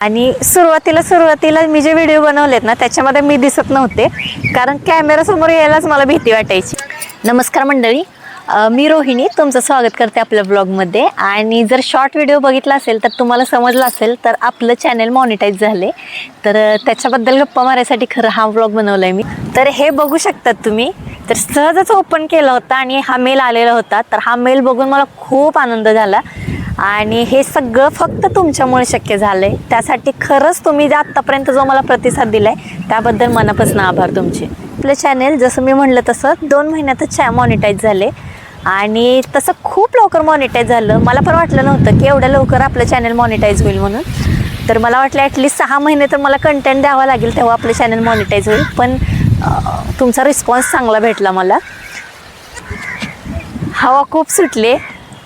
आणि सुरुवातीला सुरुवातीला मी जे व्हिडिओ बनवलेत ना त्याच्यामध्ये मी दिसत नव्हते. कारण कॅमेरासमोर यायलाच मला भीती वाटायची. नमस्कार मंडळी. मी रोहिणी तुमचं स्वागत करते आपल्या ब्लॉगमध्ये आणि जर शॉर्ट व्हिडिओ बघितला असेल तर तुम्हाला समजलं असेल तर आपलं चॅनल मॉनिटाईज झाले. तर त्याच्याबद्दल गप्पा मारायसाठी खरं हा ब्लॉग बनवला आहे मी. तर हे बघू शकतात तुम्ही. तर सहजच ओपन केला होता आणि हा मेल आलेला होता. तर हा मेल बघून मला खूप आनंद झाला. आणि हे सगळं फक्त तुमच्यामुळे शक्य झालं आहे त्यासाठी खरंच तुम्ही जे आत्तापर्यंत जो मला प्रतिसाद दिलाय त्याबद्दल मनापासून आभार तुमचे. आपलं चॅनेल जसं मी म्हणलं तसं दोन महिन्यातच चॅ मॉनिटाईज झाले. आणि तसं खूप लवकर मॉनिटाईज झालं. मला पण वाटलं नव्हतं की एवढ्या लवकर आपलं चॅनल मॉनिटाईज होईल म्हणून. तर मला वाटलं ॲटलिस्ट सहा महिने तर मला कंटेंट द्यावा लागेल तेव्हा आपलं चॅनल मॉनिटाईज होईल. पण तुमचा रिस्पॉन्स चांगला भेटला मला. हवा खूप सुटले.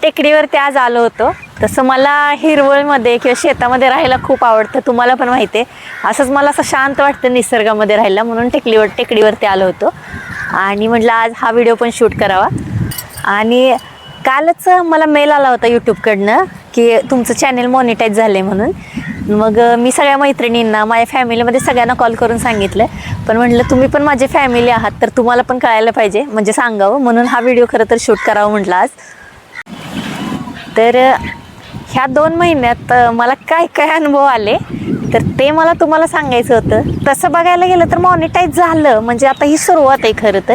टेकडीवरती आज आलो होतो. तसं मला हिरवळमध्ये किंवा शेतामध्ये राहायला खूप आवडतं. तुम्हाला पण माहिती आहे. असंच मला असं शांत वाटतं निसर्गामध्ये राहायला म्हणून टेकडीवर टेकडीवरती आलो होतो. आणि म्हटलं आज हा व्हिडिओ पण शूट करावा. आणि कालच मला मेल आला होता यूट्यूबकडनं की तुमचं चॅनेल मॉनिटाईज झालं आहे म्हणून. मग मी सगळ्या मैत्रिणींना माझ्या फॅमिलीमध्ये सगळ्यांना कॉल करून सांगितलं. पण म्हटलं तुम्ही पण माझी फॅमिली आहात तर तुम्हाला पण कळायला पाहिजे. म्हणजे सांगावं म्हणून हा व्हिडिओ खरं तर शूट करावा म्हटलं आज. तर ह्या दोन महिन्यात मला काय काय अनुभव आले? तर ते मला तुम्हाला सांगायचं होतं. तसं बघायला गेलं तर मॉनिटाईज झालं. म्हणजे आता ही सुरुवात आहे खरं तर.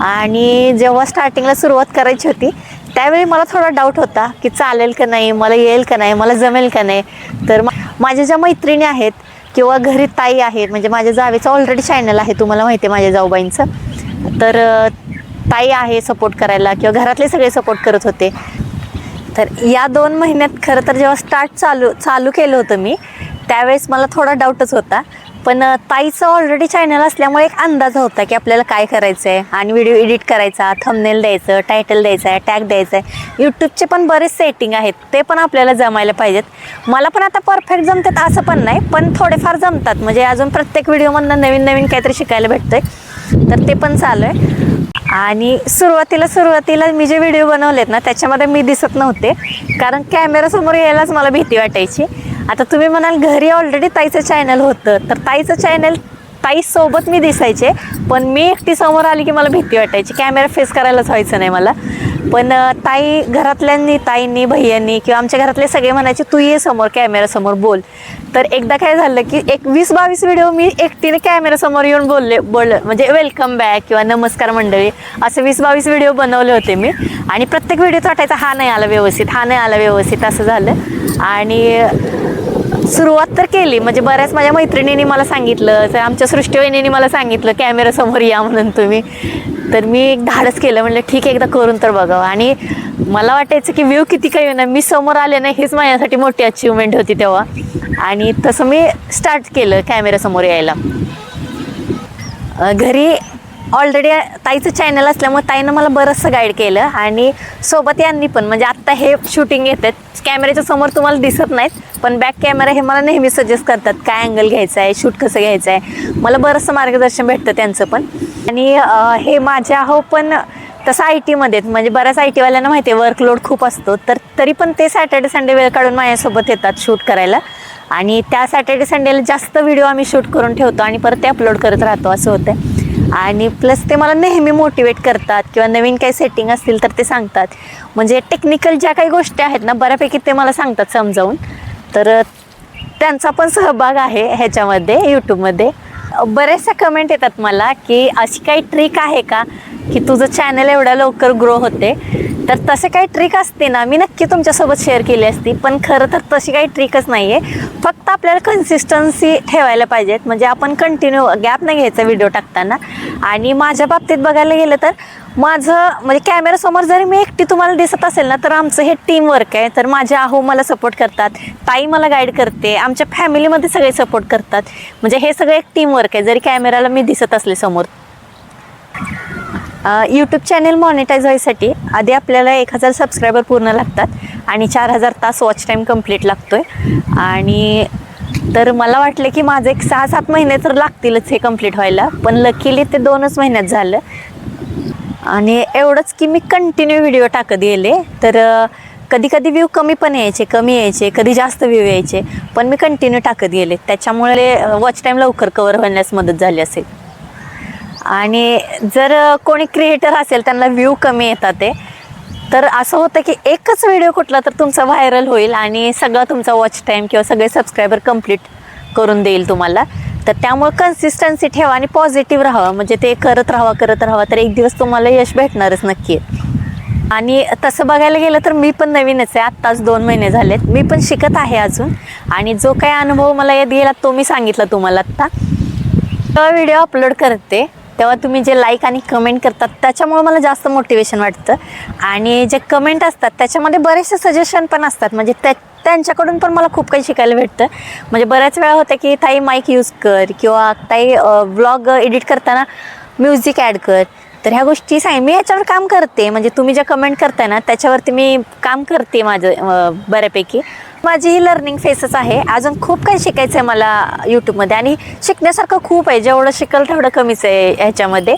आणि जेव्हा स्टार्टिंगला सुरुवात करायची होती त्यावेळी मला थोडा डाऊट होता की चालेल का नाही मला येईल का नाही मला जमेल का नाही. तर मा- माझ्या ज्या मैत्रिणी आहेत किंवा घरी ताई आहेत म्हणजे माझ्या जावेचं ऑलरेडी चॅनल आहे तुम्हाला माहिती आहे माझ्या जाऊबाईंचं. तर ताई आहे सपोर्ट करायला किंवा घरातले सगळे सपोर्ट करत होते. तर या दोन महिन्यात खरं तर जेव्हा स्टार्ट चालू चालू केलं होतं मी त्यावेळेस मला थोडा डाऊटच होता. पण ताईचं ऑलरेडी चॅनल असल्यामुळे एक अंदाज होता की आपल्याला काय करायचं आहे आणि व्हिडिओ एडिट करायचा थंबनेल द्यायचं टायटल द्यायचं आहे टॅग द्यायचं आहे यूट्यूबचे पण बरेच सेटिंग आहेत ते पण आपल्याला जमायला पाहिजेत. मला पण आता परफेक्ट जमतात असं पण नाही पण थोडेफार जमतात. म्हणजे अजून प्रत्येक व्हिडिओमधनं नवीन नवीन काहीतरी शिकायला भेटतं आहे तर ते पण चालू आहे. आणि सुरुवातीला सुरुवातीला मी जे व्हिडिओ बनवलेत ना त्याच्यामध्ये मी दिसत नव्हते. कारण कॅमेरासमोर यायलाच मला भीती वाटायची. आता तुम्ही म्हणाल घरी ऑलरेडी ताईचं चॅनल होतं तर ताईचं चॅनल ताईसोबत मी दिसायचे. पण मी एकटी समोर आली की मला भीती वाटायची. कॅमेरा फेस करायलाच व्हायचं नाही मला. पण ताई घरातल्यांनी ताईंनी भैयांनी किंवा आमच्या घरातले सगळे म्हणायचे तू ये समोर कॅमेरासमोर बोल. तर एकदा काय झालं की एक वीस बावीस व्हिडिओ मी एकटीने कॅमेरासमोर येऊन बोलले बोल म्हणजे वेलकम बॅक किंवा नमस्कार मंडळी असे वीस बावीस व्हिडिओ बनवले होते मी. आणि प्रत्येक व्हिडिओ वाटायचा हा नाही आला व्यवस्थित हा नाही आला व्यवस्थित असं झालं. आणि सुरुवात तर केली म्हणजे बऱ्याच माझ्या मैत्रिणींनी मला सांगितलं तर आमच्या सृष्टीवहिनींनी मला सांगितलं कॅमेरासमोर या म्हणून तुम्ही. तर मी एक धाडस केलं म्हणलं ठीक आहे एकदा करून तर बघावं. आणि मला वाटायचं की व्ह्यू किती काही होणार मी समोर आले नाही हेच माझ्यासाठी मोठी अचिव्हमेंट होती तेव्हा. आणि तसं मी स्टार्ट केलं कॅमेऱ्यासमोर यायला. घरी ऑलरेडी ताईचं चॅनल असल्यामुळे ताईनं मला बरंचसं गाईड केलं आणि सोबत यांनी पण म्हणजे आत्ता हे शूटिंग येतात. कॅमेऱ्याच्या समोर तुम्हाला दिसत नाहीत पण बॅक कॅमेरा हे मला नेहमी सजेस्ट करतात काय अँगल घ्यायचा आहे शूट कसं घ्यायचं आहे. मला बरंचसं मार्गदर्शन भेटतं त्यांचं पण. आणि हे माझ्या हो पण तसं आय टीमध्ये म्हणजे बऱ्याच आय टीवाल्यांना माहिती आहे वर्कलोड खूप असतो. तर तरी पण ते सॅटर्डे संडे वेळ काढून माझ्यासोबत येतात शूट करायला. आणि त्या सॅटर्डे संडेला जास्त व्हिडिओ आम्ही शूट करून ठेवतो आणि परत ते अपलोड करत राहतो असं होतं आणि प्लस ते मला नेहमी मोटिवेट करतात किंवा नवीन काही सेटिंग असतील तर ते सांगतात. म्हणजे टेक्निकल ज्या काही गोष्टी आहेत ना बऱ्यापैकी ते मला सांगतात समजावून. तर त्यांचा पण सहभाग आहे ह्याच्यामध्ये यूट्यूबमध्ये बऱ्याचशा कमेंट येतात मला की अशी काही ट्रिक आहे का? की तुझं चॅनल एवढ्या लवकर ग्रो होते. तर तसे काही ट्रिक असते ना मी नक्की तुमच्यासोबत शेअर केली असती. पण खरं तर तशी काही ट्रिकच नाही आहे फक्त आपल्याला कन्सिस्टन्सी ठेवायला पाहिजेत. म्हणजे आपण कंटिन्यू गॅप नाही घ्यायचा व्हिडिओ टाकताना. आणि माझ्या बाबतीत बघायला गेलं तर माझं म्हणजे कॅमेरासमोर जरी मी एकटी तुम्हाला दिसत असेल ना तर आमचं हे टीम वर्क आहे. तर माझे आहो मला सपोर्ट करतात. ताई मला गाईड करते. आमच्या फॅमिलीमध्ये सगळे सपोर्ट करतात. म्हणजे हे सगळं एक टीम वर्क आहे. जरी कॅमेराला मी दिसत असले समोर. यूट्यूब चॅनेल मॉनिटाईज व्हायसाठी आधी आपल्याला एक हजार सबस्क्रायबर पूर्ण लागतात आणि चार हजार तास वॉच टाईम कंप्लीट लागतो आहे आणि तर मला वाटलं की माझं एक सहा सात महिने तर लागतीलच हे कंप्लीट व्हायला पण लकीली ते दोनच महिन्यात झालं. आणि एवढंच की मी कंटिन्यू व्हिडिओ टाकत गेले. तर कधी कधी व्ह्यू कमी पण यायचे कमी यायचे कधी जास्त व्ह्यू यायचे पण मी कंटिन्यू टाकत गेले. त्याच्यामुळे वॉच टाईम लवकर कवर होण्यास मदत झाली असेल. आणि जर कोणी क्रिएटर असेल त्यांना व्ह्यू कमी येतात ते तर असं होतं की एकच व्हिडिओ कुठला तर तुमचा व्हायरल होईल आणि सगळा तुमचा वॉच टाईम किंवा सगळे सबस्क्रायबर कंप्लीट करून देईल तुम्हाला. तर त्यामुळे कन्सिस्टन्सी ठेवा आणि पॉझिटिव्ह राहावं. म्हणजे ते करत राहावा करत राहावा तर एक दिवस तुम्हाला यश भेटणारच नक्की. आणि तसं बघायला गेलं तर मी पण नवीनच आहे. आत्ताच दोन महिने झालेत. मी पण शिकत आहे अजून. आणि जो काही अनुभव मला येत गेला तो मी सांगितला तुम्हाला आत्ता. तो व्हिडिओ अपलोड करते. तेव्हा तुम्ही जे लाईक आणि कमेंट करतात त्याच्यामुळे मला जास्त मोटिवेशन वाटतं. आणि जे कमेंट असतात त्याच्यामध्ये बरेचसे सजेशन पण असतात. म्हणजे त्या त्यांच्याकडून पण मला खूप काही शिकायला भेटतं. म्हणजे बऱ्याच वेळा होतं की ताई माईक यूज कर. किंवा ताई व्लॉग एडिट करताना म्युझिक ॲड कर. तर ह्या गोष्टी सांग मी याच्यावर काम करते. म्हणजे तुम्ही ज्या कमेंट करताय ना त्याच्यावरती मी काम करते माझं बऱ्यापैकी. माझी ही लर्निंग फेसच आहे. अजून खूप काही शिकायचं आहे मला यूट्यूबमध्ये आणि शिकण्यासारखं खूप आहे. जेवढं शिकल तेवढं कमीच आहे ह्याच्यामध्ये.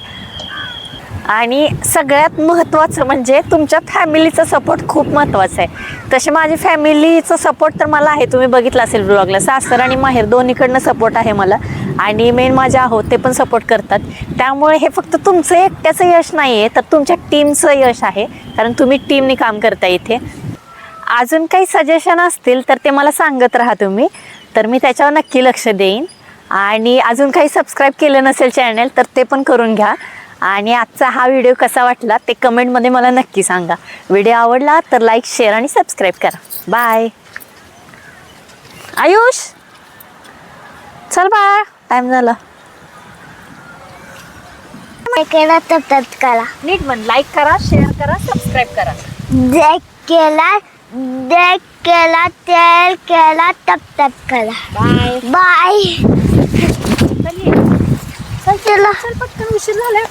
आणि सगळ्यात महत्त्वाचं म्हणजे तुमच्या फॅमिलीचा सपोर्ट खूप महत्त्वाचा आहे. तसे माझी फॅमिलीचं सपोर्ट तर मला आहे. तुम्ही बघितलं असेल ब्लॉगला सासर आणि माहेर दोन्हीकडनं सपोर्ट आहे मला. आणि मेन माझे आहोत ते पण सपोर्ट करतात. त्यामुळे हे फक्त तुमचं एकट्याचं यश नाही आहे तर तुमच्या टीमचं यश आहे. कारण तुम्ही टीमने काम करता इथे. अजून काही सजेशन असतील तर ते मला सांगत राहा तुम्ही. तर मी त्याच्यावर नक्की लक्ष देईन. आणि अजून काही सबस्क्राईब केलं नसेल चॅनल तर ते पण करून घ्या. आणि आजचा हा व्हिडिओ कसा वाटला ते कमेंटमध्ये मला नक्की सांगा. व्हिडिओ आवडला तर लाईक शेअर आणि सबस्क्राईब करा. बाय आयुष! चल बा टाइम झाला. केला तप करा. नीट म्हण लाईक करा शेअर करा सबस्क्राईब करा. देख केला देख केला तेल केला तप तप करा बाय। बाय। चल ये. चला चल पटकन उशीर झाला